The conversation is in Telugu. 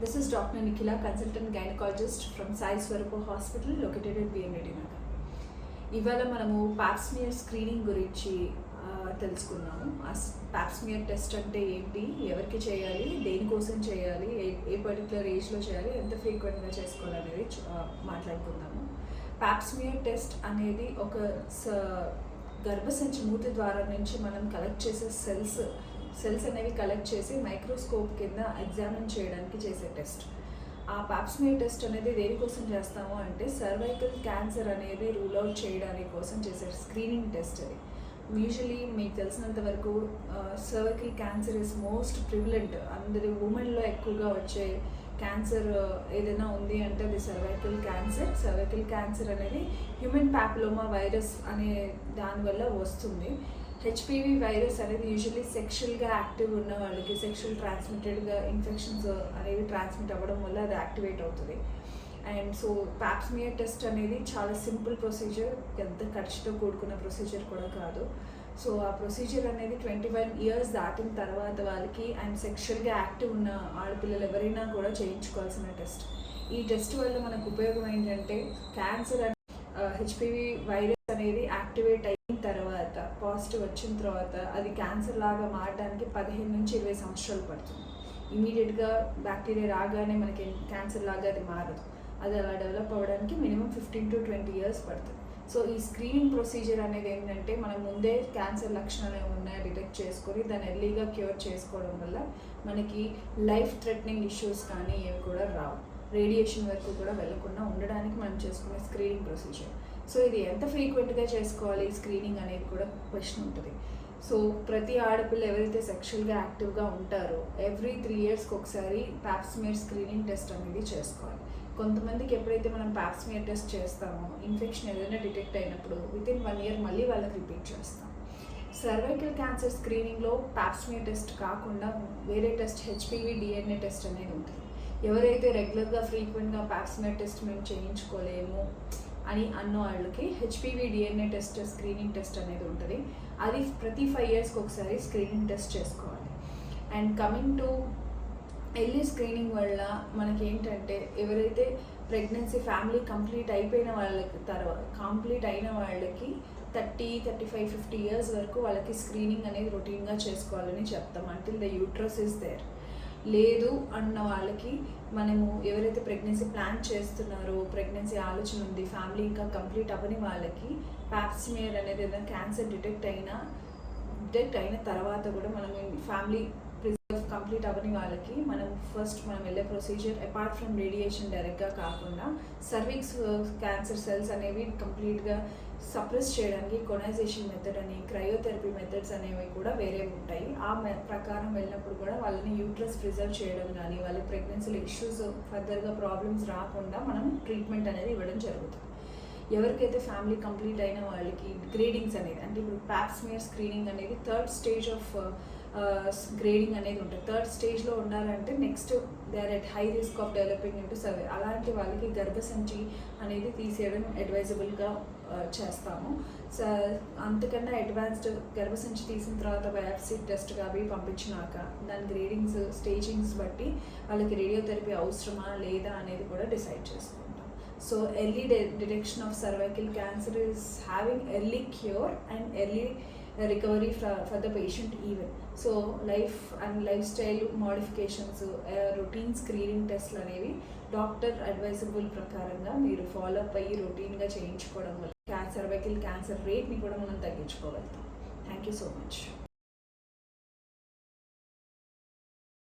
This is Dr. Nikhila, consultant gynecologist from Sai Swarupa Hospital located at BM Nagar. ఇవాళ మనము పాప్స్మియర్ స్క్రీనింగ్ గురించి తెలుసుకున్నాము. ఆ పాప్స్మియర్ టెస్ట్ అంటే ఏంటి? ఎవరికి చేయాలి? దేనికోసం చేయాలి? ఏ ఏ పర్టికులర్ ఏజ్లో చేయాలి? ఎంత ఫ్రీక్వెంట్గా చేసుకోవాలి అనేది మాట్లాడుకుందాము. పాప్స్మియర్ టెస్ట్ అనేది ఒక స- గర్భసంచి మూతి ద్వారా నుంచి మనం కలెక్ట్ చేసే సెల్స్ సెల్స్ అనేవి కలెక్ట్ చేసి మైక్రోస్కోప్ కింద ఎగ్జామిన్ చేయడానికి చేసే టెస్ట్ ఆ పాప్స్మియర్ టెస్ట్ అనేది దేనికోసం చేస్తాము అంటే సర్వైకల్ క్యాన్సర్ అనేది రూల్ అవుట్ చేయడానికి కోసం చేసే స్క్రీనింగ్ టెస్ట్ అది. యూజువలీ మీకు తెలిసినంత వరకు cervical cancer is most prevalent అందరి ఉమెన్లో ఎక్కువగా వచ్చే క్యాన్సర్ ఏదైనా ఉంది అంటే అది సర్వైకల్ క్యాన్సర్ సర్వైకల్ క్యాన్సర్ అనేది హ్యూమన్ ప్యాప్లోమా వైరస్ అనే దానివల్ల వస్తుంది. హెచ్పివి వైరస్ అనేది యూజువల్లీ సెక్షువల్గా యాక్టివ్ ఉన్న వాళ్ళకి సెక్షువల్ ట్రాన్స్మిటెడ్గా ఇన్ఫెక్షన్స్ అనేవి ట్రాన్స్మిట్ అవ్వడం వల్ల అది యాక్టివేట్ అవుతుంది. అండ్ సో ప్యాప్స్మియర్ టెస్ట్ అనేది చాలా సింపుల్ ప్రొసీజర్ పెద్ద ఖర్చుతో కూడుకున్న ప్రొసీజర్ కూడా కాదు. సో ఆ ప్రొసీజర్ అనేది ట్వంటీ వన్ ఇయర్స్ దాటిన తర్వాత వాళ్ళకి అండ్ సెక్షువల్గా యాక్టివ్ ఉన్న ఆడపిల్లలు ఎవరైనా కూడా చేయించుకోవాల్సిన టెస్ట్ ఈ టెస్ట్ వల్ల మనకు ఉపయోగం ఏంటంటే క్యాన్సర్ హెచ్పివి వైరస్ అనేది యాక్టివేట్ అయ్యి తర్వాత పాజిటివ్ వచ్చిన తర్వాత అది క్యాన్సర్ లాగా మారడానికి పదిహేను నుంచి ఇరవై సంవత్సరాలు పడుతుంది. ఇమీడియట్గా బ్యాక్టీరియా రాగానే మనకి క్యాన్సర్ లాగా అది మారదు. అది అలా డెవలప్ అవ్వడానికి minimum fifteen to twenty years పడుతుంది. సో ఈ స్క్రీనింగ్ ప్రొసీజర్ అనేది ఏంటంటే మనం ముందే క్యాన్సర్ లక్షణాలు ఏమి ఉన్నాయో డిటెక్ట్ చేసుకొని దాన్ని ఎర్లీగా క్యూర్ చేసుకోవడం వల్ల మనకి లైఫ్ థ్రెటనింగ్ ఇష్యూస్ కానీ ఏవి కూడా రావు. రేడియేషన్ వరకు కూడా వెళ్ళకుండా ఉండడానికి మనం చేసుకునే స్క్రీనింగ్ ప్రొసీజర్ సో ఇది ఎంత ఫ్రీక్వెంట్గా చేసుకోవాలి? స్క్రీనింగ్ అనేది కూడా క్వశ్చన్ ఉంటుంది. సో ప్రతి ఆడపిల్ల ఎవరైతే సెక్షువల్గా యాక్టివ్గా ఉంటారో ఎవ్రీ త్రీ ఇయర్స్కి ఒకసారి ప్యాప్స్మేర్ స్క్రీనింగ్ టెస్ట్ అనేది చేసుకోవాలి. కొంతమందికి ఎప్పుడైతే మనం ప్యాప్స్మేర్ టెస్ట్ చేస్తామో ఇన్ఫెక్షన్ ఏదైనా డిటెక్ట్ అయినప్పుడు విత్ ఇన్ వన్ ఇయర్ మళ్ళీ వాళ్ళకి రిపీట్ చేస్తాం. సర్వైకల్ క్యాన్సర్ స్క్రీనింగ్లో ప్యాప్స్మేర్ టెస్ట్ కాకుండా వేరే టెస్ట్ హెచ్పివి డిఎన్ఏ టెస్ట్ అనేది ఉంటుంది. ఎవరైతే రెగ్యులర్గా ఫ్రీక్వెంట్గా ప్యాప్స్మేర్ టెస్ట్ మేము చేయించుకోలేము అని అన్న వాళ్ళకి HPV DNA test screening test అనేది ఉంటుంది. అది ప్రతి ఫైవ్ ఇయర్స్కి ఒకసారి స్క్రీనింగ్ టెస్ట్ చేసుకోవాలి. And coming to early screening వల్ల మనకి ఏంటంటే ఎవరైతే ప్రెగ్నెన్సీ ఫ్యామిలీ కంప్లీట్ అయిపోయిన వాళ్ళకి తర్వాత కంప్లీట్ అయిన వాళ్ళకి thirty thirty five fifty years వరకు వాళ్ళకి స్క్రీనింగ్ అనేది రొటీన్గా చేసుకోవాలని చెప్తాం. Until the uterus is there లేదు అన్న వాళ్ళకి మనము ఎవరైతే ప్రెగ్నెన్సీ ప్లాన్ చేస్తున్నారో ప్రెగ్నెన్సీ ఆలోచన ఉంది ఫ్యామిలీ ఇంకా కంప్లీట్ అవ్వని వాళ్ళకి ప్యాప్స్మియర్ అనేది ఏదైనా క్యాన్సర్ డిటెక్ట్ అయినా డిటెక్ట్ అయిన తర్వాత కూడా మనం ఫ్యామిలీ కంప్లీట్ అవ్వని వాళ్ళకి మనం ఫస్ట్ మనం వెళ్ళే ప్రొసీజర్ అపార్ట్ ఫ్రమ్ రేడియేషన్ డైరెక్ట్గా కాకుండా సర్విక్స్ క్యాన్సర్ సెల్స్ అనేవి కంప్లీట్గా సప్రెస్ చేయడానికి కొనైజేషన్ మెథడ్ అని క్రయోథెరపీ మెథడ్స్ అనేవి కూడా వేరే ఉంటాయి. ఆ మె- ప్రకారం వెళ్ళినప్పుడు కూడా వాళ్ళని యూట్రస్ ప్రిజర్వ్ చేయడం కానీ వాళ్ళ ప్రెగ్నెన్సీలో ఇష్యూస్ ఫర్దర్గా ప్రాబ్లమ్స్ రాకుండా మనం ట్రీట్మెంట్ అనేది ఇవ్వడం జరుగుతుంది. ఎవరికైతే ఫ్యామిలీ కంప్లీట్ అయిన వాళ్ళకి గ్రేడింగ్స్ అనేది అంటే ఇప్పుడు ప్యాప్స్మియర్ స్క్రీనింగ్ అనేది థర్డ్ స్టేజ్ ఆఫ్ గ్రేడింగ్ అనేది ఉంటుంది. థర్డ్ స్టేజ్లో ఉండాలంటే next they are at high risk of developing into survey అలాంటి వాళ్ళకి గర్భసంచి అనేది తీసేయడం అడ్వైజబుల్గా చేస్తాము. సో అంతకన్నా అడ్వాన్స్డ్ గర్భసంచి తీసిన తర్వాత బయాప్సీ టెస్ట్ అవి పంపించినాక దాని గ్రేడింగ్స్ స్టేజింగ్స్ బట్టి వాళ్ళకి రేడియోథెరపీ అవసరమా లేదా అనేది కూడా డిసైడ్ చేసుకుంటాం. So early detection of cervical cancer is having early cure and early recovery for the patient even so life and lifestyle modifications routine screening టెస్ట్లు అనేవి డాక్టర్ అడ్వైజబుల్ ప్రకారంగా మీరు ఫాలో అప్ అయ్యి రొటీన్గా చేయించుకోవడం వల్ల క్యాన్సర్ వెకిల్ క్యాన్సర్ రేట్ని కూడా మనం తగ్గించుకోగలుగుతాం. Thank you so much